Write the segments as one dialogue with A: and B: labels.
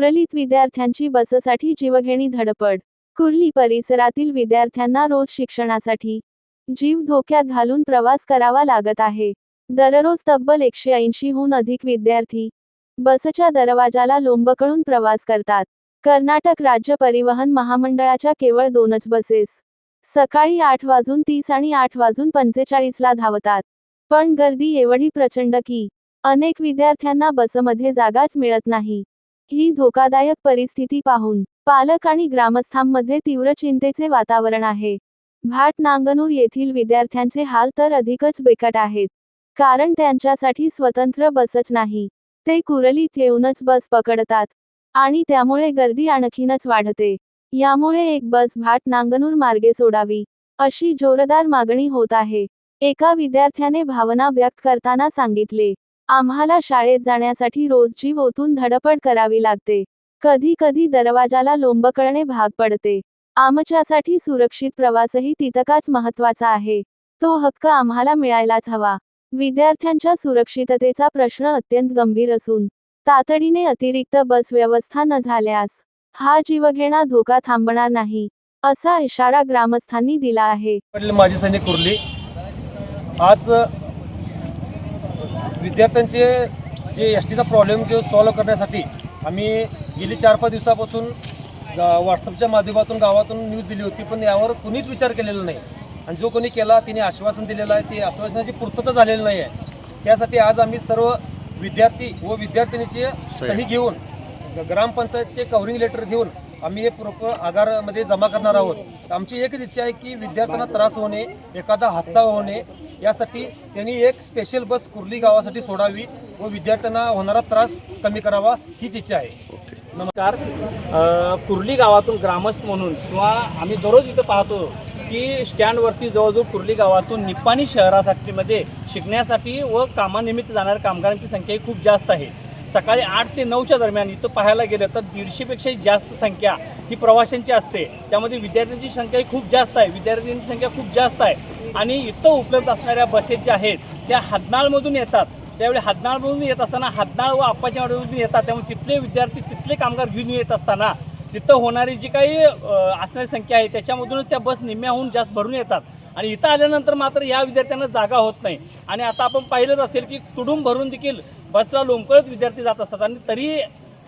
A: कुरलीत विद्यार्थ्यांची बससाठी जीवघेणी धडपड. कुर्ली परिसरातील विद्यार्थ्यांना रोज शिक्षणासाठी जीव धोक्यात घालून प्रवास करावा लागत आहे. दररोज तब्बल एकशे ऐंशीहून अधिक विद्यार्थी बसच्या दरवाजाला लोंबकळून प्रवास करतात. कर्नाटक राज्य परिवहन महामंडळाच्या केवळ दोनच बसेस सकाळी आठ वाजून तीस आणि आठ वाजून पंचेचाळीसला धावतात. पण गर्दी एवढी प्रचंड की अनेक विद्यार्थ्यांना बसमध्ये जागाच मिळत नाही. ही धोकादायक परिस्थिती पाहून पालक आणि ग्रामस्थांमध्ये तीव्र चिंतेचे वातावरण आहे. भाट नांगनूर येथील विद्यार्थ्यांचे हाल तर अधिकच बिकट आहेत. कारण त्यांच्यासाठी स्वतंत्र बसच नाही. ते कुरलीत येऊनच बस पकडतात. आणि त्यामुळे गर्दी आणखीनच वाढते. यामुळे एक बस भाट नांगनूर मार्गे सोडावी अशी जोरदार मागणी होत आहे. एका विद्यार्थ्याने भावना व्यक्त करताना सांगितले आम्हाला शाळेत जाण्यासाठी रोज जीव ओतून धडपड करावी लागते. कधी कधी दरवाजाला लोंबकळणे भाग पडते. आमच्यासाठी सुरक्षित प्रवासही तितकाच महत्त्वाचा आहे. तो हक्क आम्हाला मिळायलाच हवा. विद्यार्थ्यांच्या सुरक्षिततेचा प्रश्न अत्यंत गंभीर असून तातडीने अतिरिक्त बस व्यवस्था न झाल्यास हा जीवघेणा धोका थांबणार नाही असा इशारा ग्रामस्थांनी दिला आहे.
B: वडील सैनिक कुर्ली. आज विद्यार्थ्यांचे जे एस टीचा प्रॉब्लेम जो सॉल्व्ह करण्यासाठी आम्ही गेली चार पाच दिवसापासून व्हॉट्सअपच्या माध्यमातून गावातून न्यूज दिली होती पण यावर कुणीच विचार केलेला नाही. आणि जो कोणी केला तिने आश्वासन दिलेलं आहे ती आश्वासनाची पूर्तता झालेली नाही आहे. त्यासाठी आज आम्ही सर्व विद्यार्थी व विद्यार्थिनीची सही घेऊन ग्रामपंचायतचे कव्हरिंग लेटर घेऊन आम्ही हे पूर्व आगारामध्ये जमा करणार आहोत. आमची एकच इच्छा आहे की विद्यार्थ्यांना त्रास होणे एखादा हादसा होणे यासाठी त्यांनी एक स्पेशल बस कुर्ली गावासाठी सोडावी व विद्यार्थ्यांना होणारा त्रास कमी करावा हीच इच्छा आहे.
C: नमस्कार. कुर्ली गावातून ग्रामस्थ म्हणून किंवा आम्ही दररोज इथं पाहतो की स्टँडवरती जवळजवळ कुर्ली गावातून निप्पाणी शहरासाठीमध्ये शिकण्यासाठी व कामानिमित्त जाणाऱ्या कामगारांची संख्या ही खूप जास्त आहे. सकाळी आठ ते नऊच्या दरम्यान इथं पाहायला गेलं तर दीडशेपेक्षाही जास्त संख्या ही प्रवाशांची असते. त्यामध्ये विद्यार्थ्यांची संख्या ही खूप जास्त आहे. विद्यार्थ्यांची संख्या खूप जास्त आहे. आणि इथं उपलब्ध असणाऱ्या बसेस ज्या आहेत त्या हदनाळमधून येतात. त्यावेळी हदनाळमधून येत असताना हदनाळ व आप्पाच्यामधून येतात. त्यामुळे तिथले विद्यार्थी तिथले कामगार घेऊन येत असताना तिथं होणारी जी काही असणारी संख्या आहे त्याच्यामधूनच त्या बस निम्म्याहून जास्त भरून येतात. आणि इथं आल्यानंतर मात्र या विद्यार्थ्यांना जागा होत नाही. आणि आता आपण पाहिलंच असेल की तुडूंब भरून देखील बसला लोंबकळत विद्यार्थी जात असतात आणि तरी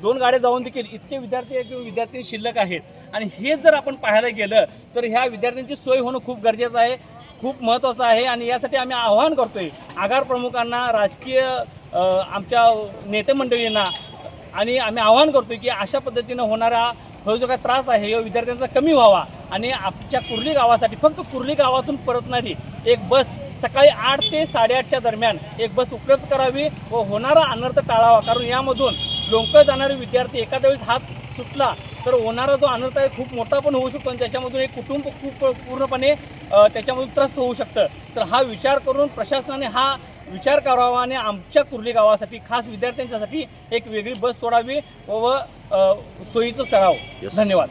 C: दोन गाड्या जाऊन देखील इतके विद्यार्थी किंवा विद्यार्थी शिल्लक आहेत. आणि हे जर आपण पाहायला गेलं तर ह्या विद्यार्थ्यांची सोय होणं खूप गरजेचं आहे खूप महत्त्वाचं आहे आणि यासाठी आम्ही आवाहन करतोय आगार प्रमुखांना राजकीय आमच्या नेते मंडळींना आणि आम्ही आवाहन करतोय की अशा पद्धतीनं होणारा हा जो काय त्रास आहे या विद्यार्थ्यांचा कमी व्हावा आणि आमच्या कुर्ली गावासाठी फक्त कुर्ली गावातून परतणारी एक बस सकाळी आठ ते साडेआठच्या दरम्यान एक बस उपलब्ध करावी व होणारा अनर्थ टाळावा. कारण यामधून लोंकळ जाणारे विद्यार्थी एखाद्या वेळेस हात सुटला तर होणारा जो अनर्थ आहे खूप मोठा पण होऊ शकतो आणि त्याच्यामधून एक कुटुंब खूप पूर्णपणे त्याच्यामधून त्रस्त होऊ शकतं. तर हा विचार करून प्रशासनाने हा विचार करावा आणि आमच्या कुर्ली गावासाठी खास विद्यार्थ्यांच्यासाठी एक वेगळी बस सोडावी व सोयीचं करावं धन्यवाद.